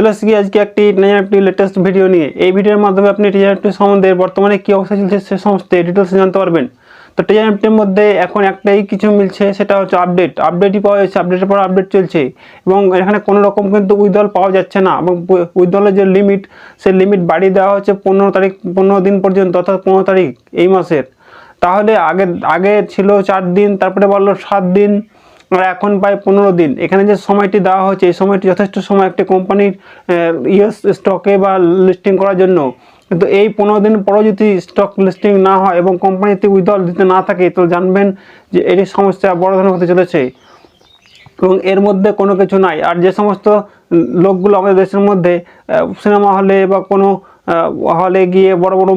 চলে এসেছি আজকে একটি টিএনএফটি লেটেস্ট ভিডিও নিয়ে। এই ভিডিওর মাধ্যমে আপনি টিএনএফটি সম্বন্ধে বর্তমানে কী অবস্থা চলছে সে সমস্ত ডিটেলস জানতে পারবেন। তো টিএনএফটির মধ্যে এখন একটাই কিছু মিলছে, সেটা হচ্ছে আপডেট আপডেটই পাওয়া যাচ্ছে আপডেটের পর আপডেট চলছে। এবং এখানে কোনো রকম কিন্তু উইদল পাওয়া যাচ্ছে না। এবং উইদলের যে লিমিট সেই লিমিট বাড়িয়ে দেওয়া হচ্ছে পনেরো তারিখ, পনেরো দিন পর্যন্ত, অর্থাৎ পনেরো তারিখ এই মাসের। তাহলে আগে আগে ছিল চার দিন, তারপরে বলল সাত দিন। এখন প্রায় পনেরো দিন। এখানে যে সময়টি দেওয়া হয়েছে, এই সময়টি যথেষ্ট সময় একটি কোম্পানির ইয়েস স্টকে বা লিস্টিং করার জন্য। কিন্তু এই পনেরো দিন পরও যদি স্টক লিস্টিং না হয় এবং কোম্পানিতে উইথড্রল দিতে না থাকে তো জানবেন যে এটি সমস্যা বড় ধরনের হতে চলেছে। এবং এর মধ্যে কোনো কিছু নাই। আর যে সমস্ত লোকগুলো আমাদের দেশের মধ্যে সিনেমা হলে বা কোনো হলে গিয়ে বড় বড়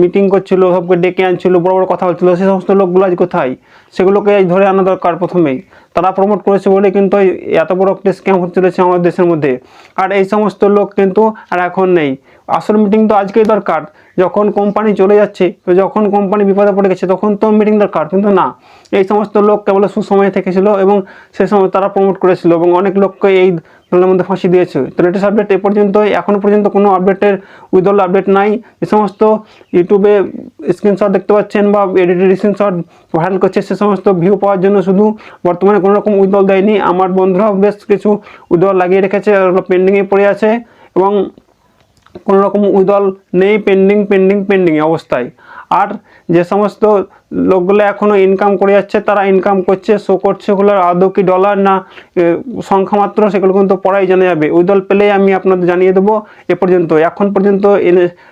মিটিং করছিল, সবকে ডেকে আনছিল, বড় বড় কথা বলছিল, সে সমস্ত লোকগুলো আজ কোথায়? সেগুলোকে ধরে আনা দরকার প্রথমেই। তারা প্রমোট করেছে বলে কিন্তু এত বড় একটা স্ক্যাম হতে আমাদের দেশের মধ্যে। আর এই সমস্ত লোক কিন্তু আর এখন নেই। আসল মিটিং তো আজকেই দরকার। যখন কোম্পানি চলে যাচ্ছে, তো যখন কোম্পানি বিপদে পড়ে গেছে, তখন তো মিটিং দরকার। কিন্তু না, এই সমস্ত লোক কেবল সুসময়ে থেকেছিল এবং সে সময় তারা প্রমোট করেছিল এবং অনেক লোককে এই ধরনের মধ্যে ফাঁসি দিয়েছে। তো লেটেস্ট আপডেট এ পর্যন্ত এখনও পর্যন্ত কোনো আপডেটের উইদল আপডেট নাই। যে সমস্ত ইউটিউবে স্ক্রিনশট দেখতে পাচ্ছেন বা এডিটেড স্ক্রিনশট ভাইরাল করছে, সে সমস্ত ভিউ পাওয়ার জন্য শুধু বর্তমানে কোনো রকম উইদল দেয়নি। আমার বন্ধুরাও বেশ কিছু উইদল লাগিয়ে রেখেছে পেন্ডিংয়ে পড়ে আছে এবং কোনো রকম উইদল নেই পেন্ডিং পেন্ডিং পেন্ডিং অবস্থায়। আর যে সমস্ত লোকগুলো এখনও ইনকাম করে যাচ্ছে, তারা ইনকাম করছে শো করছে ওগুলোর আদৌ কি ডলার না সংখ্যা মাত্র সেগুলো কিন্তু পড়াই জানা যাবে। উইদল পেলেই আমি আপনাদের জানিয়ে দেবো এ পর্যন্ত। এখন পর্যন্ত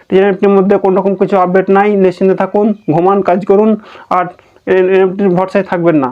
টিএনএফটির মধ্যে কোনো রকম কিছু আপডেট নাই। নিশ্চিন্তে থাকুন, ঘুমান, কাজ করুন, আর এনএফটির ভরসায় থাকবেন না।